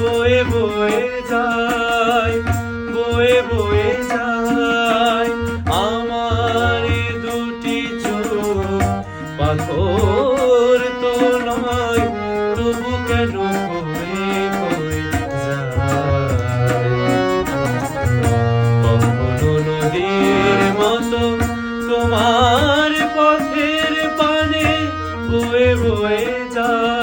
বয়ে বয়ে যায়, বয়ে বয়ে যায়। আমার দুটি চোখ পাথর তো নয়, তবু কেন তোমার পথের পানে বয়ে বয়ে যায়।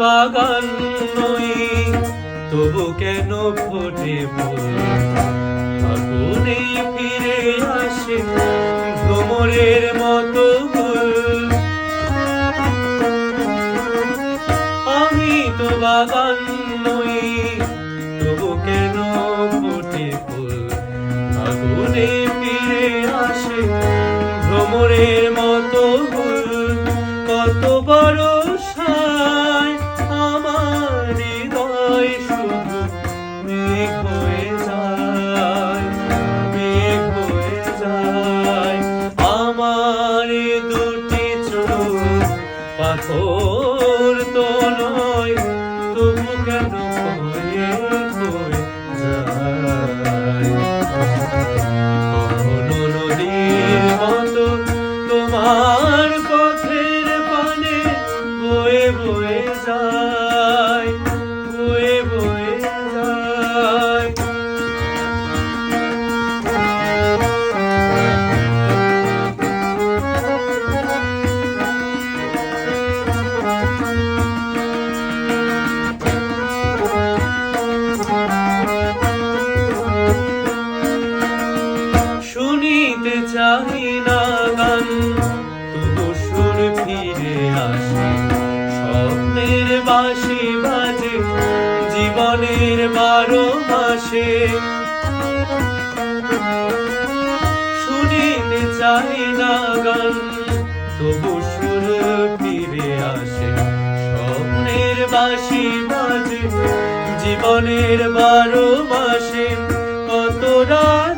বাগান নই, তবু কেন ফোটে আগুনে ফিরে আসে ভ্রমরের মতো আমি তো বাগান নই, তবু কেন ফোটে ফুল আগুনে ফিরে আসে ভ্রমরের মতো কত বড় সায় ফিরে আসে। স্বপ্নের বাঁশি বাজে, জীবনের বারো মাসে। শুনিতে চাই না গান, তবু সুর ফিরে আসে। স্বপ্নের বাঁশি বাজে, জীবনের বারো মাসে। কত রাত্রি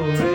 glory.